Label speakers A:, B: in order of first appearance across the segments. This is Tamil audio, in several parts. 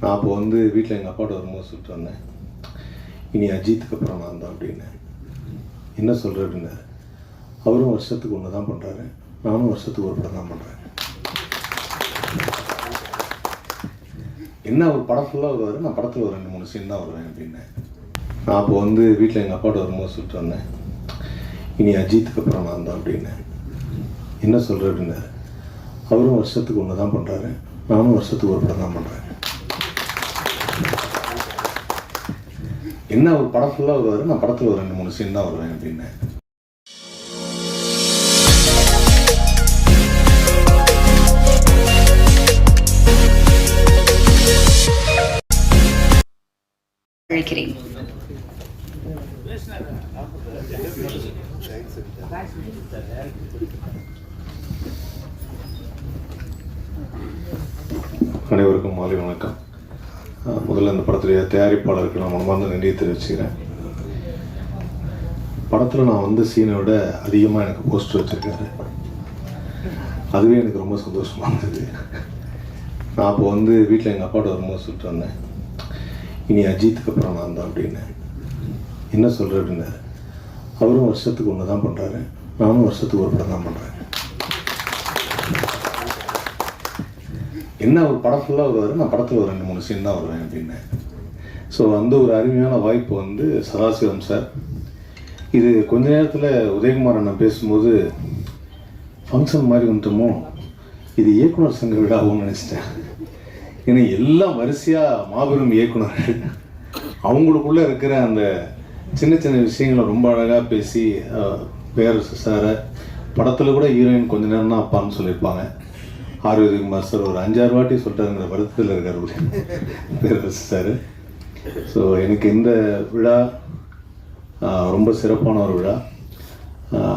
A: நான் அப்போ வந்து வீட்டில் எங்கள் அப்பாட்ட வரும்போது சொல்லிட்டு வந்தேன். இனி அஜித்துக்கு அப்புறம் நான் தான் அப்படின்னு. என்ன சொல்கிற அப்படின்னாரு அவரும் வருஷத்துக்கு ஒன்று தான் பண்ணுறாரு நானும் வருஷத்துக்கு ஒரு படம் தான் பண்ணுறேன் என்ன ஒரு படம் ஃபுல்லாக வருவார்? நான் படத்தில் ஒரு ரெண்டு மூணு சீன் தான் வருவேன் அப்படின்னேன் நான் அப்போ வந்து வீட்டில் எங்கள் அப்பாட்ட வரும்போது சொல்லிட்டு வந்தேன். இனி அஜித்துக்கு அப்புறம் நான் தான் அப்படின்னு. என்ன சொல்கிற அப்படின்னாரு அவரும் வருஷத்துக்கு ஒன்று தான் பண்ணுறாரு நானும் வருஷத்துக்கு ஒரு படம் தான் பண்ணுறேன் என்ன ஒரு படம் ஃபுல்லாக வருவார்? நான் படத்தில் ஒரு ரெண்டு மூணு சீன் தான் வருவேன்
B: அழைக்கிறேன்
A: அனைவருக்கும் மாலை வணக்கம். முதல்ல இந்த படத்துடைய தயாரிப்பாளருக்கு நான் மனமார்ந்த நன்றியை தெரிவிச்சுக்கிறேன். படத்தில் நான் வந்த சீனை விட அதிகமாக எனக்கு போஸ்டர் வச்சுருக்காரு. அதுவே எனக்கு ரொம்ப சந்தோஷமாக இருந்தது. நான் அப்போ வந்து வீட்டில் எங்கள் அப்பாட்ட வரும்போது சொல்லிட்டு வந்தேன் இனி அஜித்துக்கு அப்புறம் நான் தான் அப்படின்னு. என்ன சொல்கிற அப்படின்னாரு. அவரும் வருஷத்துக்கு ஒன்று தான் பண்ணுறாரு நானும் வருஷத்துக்கு ஒரு படம் தான் பண்ணுறேன் என்ன ஒரு படம் ஃபுல்லாக வருவார்? நான் படத்தில் ஒரு ரெண்டு மூணு சீன் தான் வருவேன் அப்படின்னேன் ஸோ அந்த ஒரு அருமையான வாய்ப்பு வந்து சதாசிவம் சார் இது கொஞ்ச நேரத்தில் உதயகுமார் அண்ணன் பேசும்போது ஃபங்க்ஷன் மாதிரி வந்துட்டோமோ? இது இயக்குனர் சங்க விழாவும் நினச்சிட்டேன். ஏன்னா எல்லாம் வரிசையாக மாபெரும் இயக்குனர்கள் அவங்களுக்குள்ளே இருக்கிற அந்த சின்ன சின்ன விஷயங்களை ரொம்ப அழகாக பேசி அஹ், பேரரசு சாரை படத்தில் கூட ஹீரோயின் கொஞ்ச நேரம் தான் அப்பான்னு சொல்லியிருப்பாங்க. ஆரோக்கியகுமார் சார் ஒரு அஞ்சாறு வாட்டி சொல்லிட்டாருங்கிற வருத்தத்தில் இருக்கார் சார் ஸோ எனக்கு இந்த விழா ரொம்ப சிறப்பான ஒரு விழா.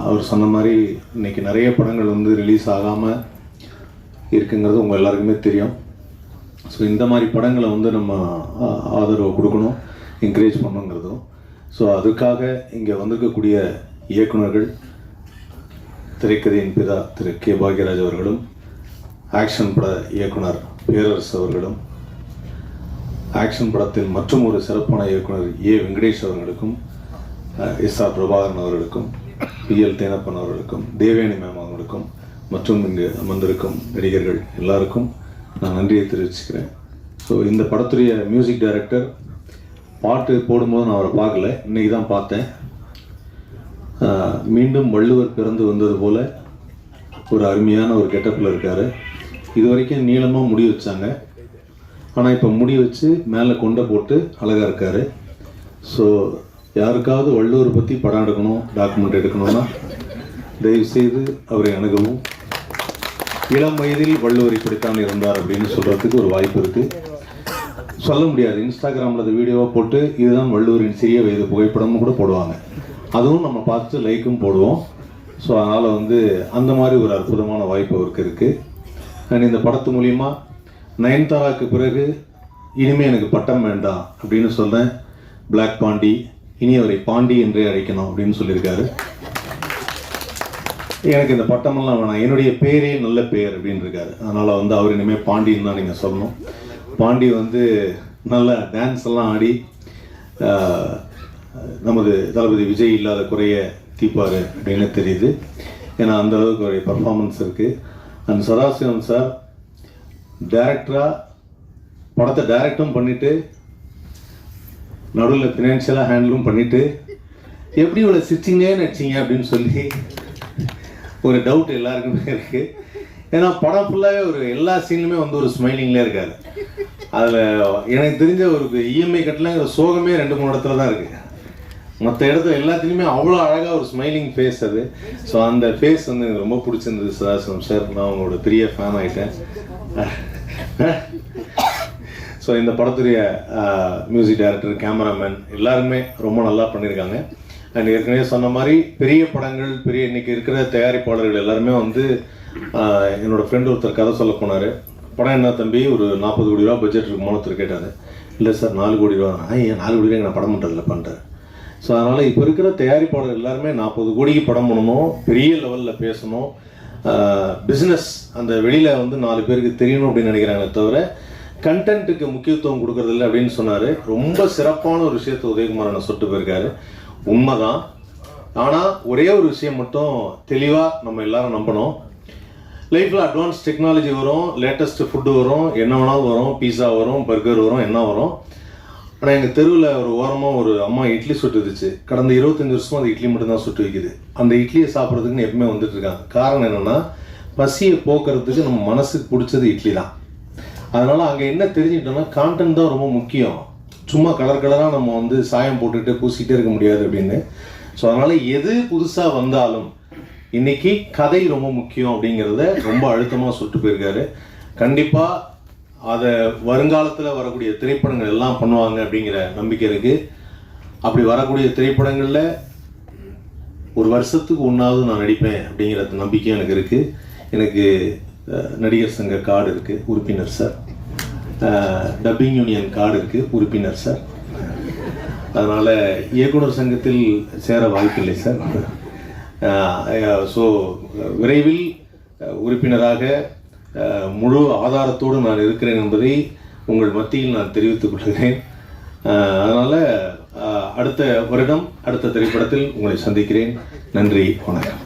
A: அவர் சொன்ன மாதிரி இன்றைக்கி நிறைய படங்கள் வந்து ரிலீஸ் ஆகாமல் இருக்குங்கிறது உங்கள் எல்லாருக்குமே தெரியும். ஸோ இந்த மாதிரி படங்களை வந்து நம்ம ஆ- ஆதரவு கொடுக்கணும் என்கரேஜ் பண்ணுங்கிறதும் ஸோ அதுக்காக இங்கே வந்திருக்கக்கூடிய இயக்குனர்கள் திரைக்கதையின் பிதா திரு கே பாக்யராஜ் அவர்களும் ஆக்ஷன் பட இயக்குனர் பேரரசு அவர்களும் ஆக்ஷன் படத்தில் மற்றும் ஒரு சிறப்பான இயக்குனர் ஏ. வெங்கடேஷ் அவர்களுக்கும் எஸ். ஆர். பிரபாகரன் அவர்களுக்கும் பி. எல். தேனப்பன் அவர்களுக்கும் தேவயானி மேம் அவர்களுக்கும் மற்றும் இங்கு அமர்ந்திருக்கும் நடிகர்கள் எல்லாருக்கும் நான் நன்றியை தெரிவிச்சுக்கிறேன். ஸோ இந்த படத்துடைய மியூசிக் டைரக்டர் பாட்டு போடும்போது நான் அவரை பார்க்கல. இன்னைக்கு தான் பார்த்தேன். மீண்டும் வள்ளுவர் பிறந்து வந்தது போல் ஒரு அருமையான ஒரு கெட்டப்பில் இருக்கார். இது வரைக்கும் நீளமாக முடி வச்சாங்க. ஆனால் இப்போ முடி வச்சு மேலே கொண்டை போட்டு அழகாக இருக்கார். ஸோ யாருக்காவது வள்ளுவர் பற்றி படம் எடுக்கணும் டாக்குமெண்ட் எடுக்கணும்னா தயவு செய்து அவரை அணுகவும். இளம் வயதில் வள்ளுவர் இப்படித்தான் இருந்தார் அப்படின்னு சொல்கிறதுக்கு ஒரு வாய்ப்பு இருக்குது சொல்ல முடியாது. இன்ஸ்டாகிராமில் அந்த வீடியோவாக போட்டு இதுதான் வள்ளுவரின் சிறிய வயது புகைப்படமும் கூட போடுவாங்க. அதுவும் நம்ம பார்த்து லைக்கும் போடுவோம். ஸோ அதனால் வந்து அந்த மாதிரி ஒரு அற்புதமான வாய்ப்பு அவருக்கு இருக்குது அண்ட் இந்த படத்து மூலிமா நயன்தாராவுக்கு பிறகு இனிமேல் எனக்கு பட்டம் வேண்டாம் அப்படின்னு சொல்கிறேன் பிளாக் பாண்டி இனி அவரை பாண்டி என்றே அழைக்கணும் அப்படின்னு சொல்லியிருக்காரு. எனக்கு இந்த பட்டமெல்லாம் வேணாம். என்னுடைய பேரே நல்ல பேர் அப்படின்னு இருக்காரு. அதனால் வந்து அவர் இனிமேல் பாண்டின்னு தான் நீங்கள் சொல்லணும். பாண்டி வந்து நல்ல டான்ஸ் எல்லாம் ஆடி நமது தளபதி விஜய் இல்லாத குறைய தீப்பார் அப்படின்னு தெரியுது. ஏன்னா அந்த அளவுக்கு ஒரு பர்ஃபார்மன்ஸ் இருக்குது அண்ட் சதாசிவம் சார் டேரக்டராக படத்தை டைரக்டும் பண்ணிவிட்டு நடுவில் ஃபினான்ஷியலாக ஹேண்டிலும் பண்ணிவிட்டு எப்படி இவ்வளோ சிரிச்சிங்கே நடிச்சிங்க அப்படின்னு சொல்லி ஒரு டவுட் எல்லாருக்குமே இருக்குது ஏன்னா படம் ஃபுல்லாகவே ஒரு எல்லா சீன்லுமே வந்து ஒரு ஸ்மைலிங்லேயே இருக்காது அதில் எனக்கு தெரிஞ்ச ஒரு இஎம்ஐ கட்டலங்கிற சோகமே ரெண்டு மூணு இடத்துல தான் இருக்குது மற்ற இடத்துல எல்லாத்துலேயுமே அவ்வளோ அழகாக ஒரு ஸ்மைலிங் ஃபேஸ் அது. ஸோ அந்த ஃபேஸ் வந்து எனக்கு ரொம்ப பிடிச்சிருந்தது சதாசிவம் சார். நான் உங்களோட பெரிய ஃபேன் ஆகிட்டேன் ஸோ இந்த படத்துடைய மியூசிக் டைரக்டர் கேமராமேன் எல்லாருமே ரொம்ப நல்லா பண்ணியிருக்காங்க அண்ட் ஏற்கனவே சொன்ன மாதிரி பெரிய படங்கள் பெரிய இன்னைக்கு இருக்கிற தயாரிப்பாளர்கள் எல்லாருமே வந்து என்னோடய ஃப்ரெண்டு ஃப்ரெண்ட் ஒருத்தர் கதை சொல்ல போனார். படம் என்ன தம்பி? ஒரு நாற்பது கோடி ரூபா பட்ஜெட் இருக்குமோ ஒருத்தர் கேட்டார். இல்லை சார் நாலு கோடி ரூபா ஏன் நாலு கோடி ரூபா நான் படம் பண்ணுறதில்ல பண்ணுறேன் ஸோ அதனால் இப்போ இருக்கிற தயாரிப்பாளர் எல்லாருமே நாற்பது கோடிக்கு படம் பண்ணணும் பெரிய லெவலில் பேசணும். பிஸ்னஸ் அந்த வெளியில் வந்து நாலு பேருக்கு தெரியணும் அப்படின்னு நினைக்கிறாங்களே தவிர கண்டென்ட்டுக்கு முக்கியத்துவம் கொடுக்கறதில்ல அப்படின்னு சொன்னார். ரொம்ப சிறப்பான ஒரு விஷயத்தை உதயகுமார் நான் சொல்லிட்டு போயிருக்காரு. உண்மைதான். ஆனால் ஒரே ஒரு விஷயம் மட்டும் தெளிவாக நம்ம எல்லாரும் நம்பணும். லைஃப்பில் அட்வான்ஸ் டெக்னாலஜி வரும் லேட்டஸ்ட் ஃபுட்டு வரும் என்ன வேணாலும் வரும் பீஸா வரும் பர்கர் வரும் என்ன வரும். ஆனால் எங்கள் தெருவில் ஒரு ஓரமாக ஒரு அம்மா இட்லி சுட்டுருச்சு கடந்த இருபத்தஞ்சி வருஷமும் அந்த இட்லி மட்டும்தான் சுட்டு வைக்குது. அந்த இட்லியை சாப்பிட்றதுக்குன்னு எப்பவுமே வந்துட்டு இருக்காங்க. காரணம் என்னென்னா பசியை போக்குறதுக்கு நம்ம மனசுக்கு பிடிச்சது இட்லி தான். அதனால் அங்கே என்ன தெரிஞ்சுக்கிட்டோம்னா கான்டென்ட் தான் ரொம்ப முக்கியம். சும்மா கலர் கலராக நம்ம வந்து சாயம் போட்டுட்டு பூசிக்கிட்டே இருக்க முடியாது அப்படின்னு. ஸோ அதனால் எது புதுசாக வந்தாலும் இன்னைக்கு கதை ரொம்ப முக்கியம் அப்படிங்கிறத ரொம்ப அழுத்தமாக சொல்லிட்டு போயிருக்காரு. கண்டிப்பாக அதை வருங்காலத்தில் வரக்கூடிய திரைப்படங்கள் எல்லாம் பண்ணுவாங்க அப்படிங்கிற நம்பிக்கை இருக்குது அப்படி வரக்கூடிய திரைப்படங்களில் ஒரு வருஷத்துக்கு ஒன்றாவது நான் நடிப்பேன் அப்படிங்கிற நம்பிக்கை எனக்கு இருக்குது எனக்கு நடிகர் சங்க கார்டு இருக்குது உறுப்பினர் சார். டப்பிங் யூனியன் கார்டு இருக்குது உறுப்பினர் சார். அதனால் இயக்குனர் சங்கத்தில் சேர வாய்ப்பில்லை சார். ஸோ விரைவில் உறுப்பினராக முழு ஆதாரத்தோடு நான் இருக்கிறேன் என்பதை உங்கள் மத்தியில் நான் தெரிவித்துக் கொள்கிறேன். அதனால் அடுத்த வருடம் அடுத்த திரைப்படத்தில் உங்களை சந்திக்கிறேன். நன்றி வணக்கம்.